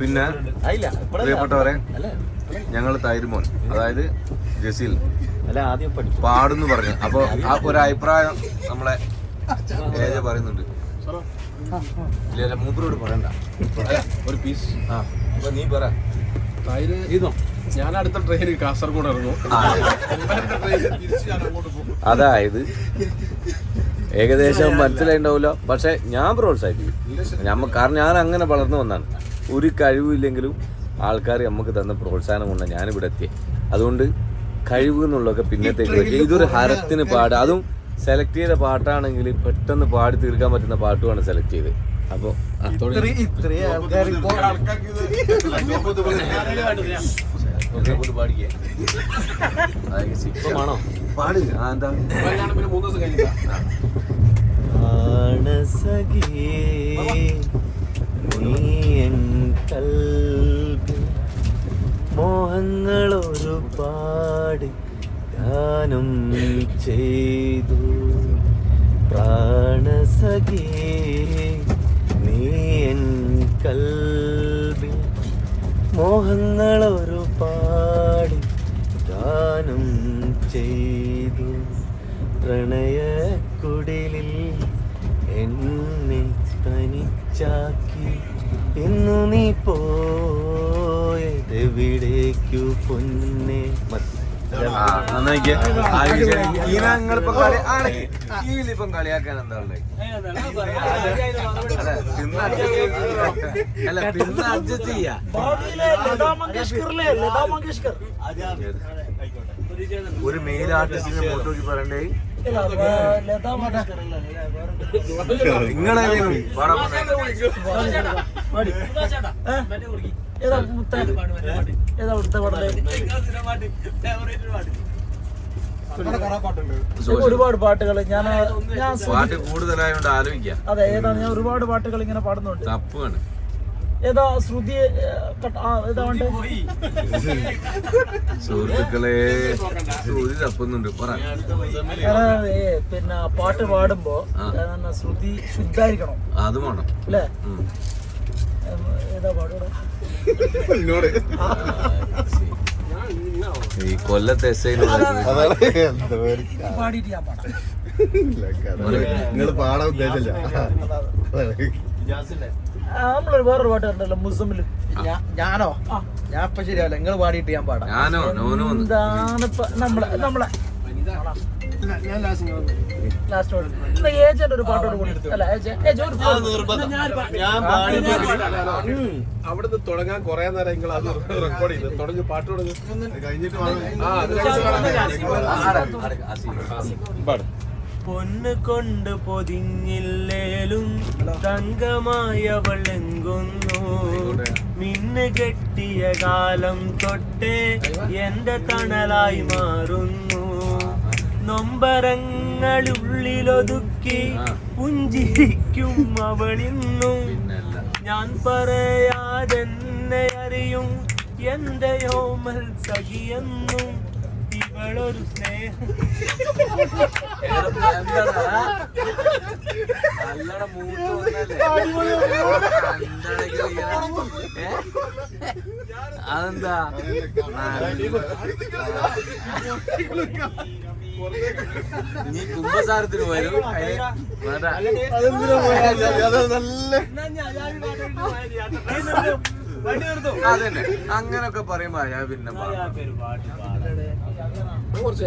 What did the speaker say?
പിന്നെ. പ്രിയപ്പെട്ടവരെ ഞങ്ങൾ തൈരുമോൻ അതായത് ജസീൽ. അല്ല ആദ്യം പഠിച്ചു. പാടുന്നു പറഞ്ഞു. അപ്പൊ ആ ഒരു അഭിപ്രായം നമ്മളെ ഏജ പറയുന്നുണ്ട്. ഇല്ല മൂപ്പരോട് പറയണ്ട. ഒരു പീസ് ആ അപ്പൊ നീ പറ. തൈര് ഇതോ ഞാൻ അടുത്ത ട്രെയിനിൽ കാസർഗോഡ് ഇറങ്ങും. അതായത് ഏകദേശം മനസ്സിലായിണ്ടാവില്ല പക്ഷെ ഞാൻ പ്രോത്സാഹിപ്പിക്കും. ഞമ്മ കാരണം ഞാൻ അങ്ങനെ വളർന്നു വന്നാണ്. ഒരു കഴിവില്ലെങ്കിലും ആൾക്കാർ നമുക്ക് തന്ന പ്രോത്സാഹനം കൊണ്ട് ഞാനിവിടെ എത്തിയത് അതുകൊണ്ട് കഴിവ് എന്നുള്ളതൊക്കെ പിന്നത്തേക്ക് വെച്ച് ഇതൊരു ഹരത്തിന് പാട്. അതും സെലക്ട് ചെയ്ത പാട്ടാണെങ്കിൽ പെട്ടെന്ന് പാടി തീർക്കാൻ പറ്റുന്ന പാട്ടുമാണ് സെലക്ട് ചെയ്ത് അപ്പോൾ ഇത്രയും ആൾക്കാർ ഇപ്പോ ആണോ പാട് ആ എന്താ? കല്യാണം പിന്നെ മൂന്ന് ദിവസം കഴിഞ്ഞിട്ടാ. പ്രാണസഖിയേ, നീ എൻ കൽവിൽ മോഹങ്ങളൊരുപാട് ഗാനം ചെയ്തു. പ്രാണസഖേ നീ എൻ കൽവിൽ മോഹങ്ങളൊരുപാട് ഗാനം ചെയ്തു. പ്രണയക്കുടിലിൽ എന്നെ തനിച്ചാക്കി ഇന്നു നീ പോയതെവിടേക്കു പൊന്നെ. കളിയാക്കാൻ എന്താ ഉള്ളത്? അല്ല, adjust ചെയ്യാ. ഒരു മെയിൽ ആർട്ടിസ്റ്റിനെ ഫോട്ടോക്ക് പറയണ്ടേ? നിങ്ങളേതെങ്കിലും പാടാൻ പറഞ്ഞേ. ഒരുപാട് പാട്ടുകൾ ഞാൻ ഞാൻ പാട്ട് കൂടുതലായോണ്ട് ആലോചിക്കാം. അതെ ഏതാണ്? ഞാൻ ഒരുപാട് പാട്ടുകൾ ഇങ്ങനെ പാടുന്നുണ്ട്. തപ്പാണ്. ഏതാ ശ്രുതി ഏ, ഏതാ വേണ്ടേ സുഹൃത്തുക്കളെ ശ്രുതി തപ്പുന്നുണ്ട്. പിന്നെ പാട്ട് പാടുമ്പോ. ശ്രുതി ശുദ്ധായിരിക്കണം. അതുമാണ് വേണം. അല്ലേ? ഏതാ ഈ കൊല്ലത്തെ നിങ്ങൾ പാടാൻ ഉദ്ദേശമില്ല നമ്മളൊരു വേറൊരു പാട്ട് കണ്ടല്ലോ മുസമിൽ ഞാനോ? ആ. ഞാൻ ഇപ്പൊ ശരിയാവില്ല നിങ്ങൾ പാടിയിട്ട് ഞാൻ പാടാം. നമ്മളെ നമ്മളെ ഏജന്റ് ഒരു പാട്ടോട് കൂടി അല്ല ഏജ് ഏജ് ഒരു പാട്ട് അവിടുന്ന് തുടങ്ങാൻ കുറെ നേരം നിങ്ങൾ അത് റെക്കോർഡ് ചെയ്ത് തുടങ്ങി പാട്ട് തുടങ്ങി കഴിഞ്ഞിട്ട് പൊന്ന് കൊണ്ട് പൊതിഞ്ഞില്ലേലും തങ്കമായവൾ എങ്കുന്നു. മിന്ന് കെട്ടിയ കാലം തൊട്ടേ എന്റെ തണലായി മാറുന്നു. നൊമ്പരങ്ങളുള്ളിലൊതുക്കി പുഞ്ചിരിക്കും അവളിന്നും. പിന്നല്ല. ഞാൻ പറയാതെന്നെ അറിയും എന്റെയോമൽ സഖിയെന്നും ഇവളൊരു സ്നേഹം. അതെന്താ? നീ കുമ്പസാരത്തിന് പോയാലും വേണ്ട. അതന്നെ. അങ്ങനൊക്കെ പറയുമ്പോ അയാ പിന്നെ. കുറച്ച്.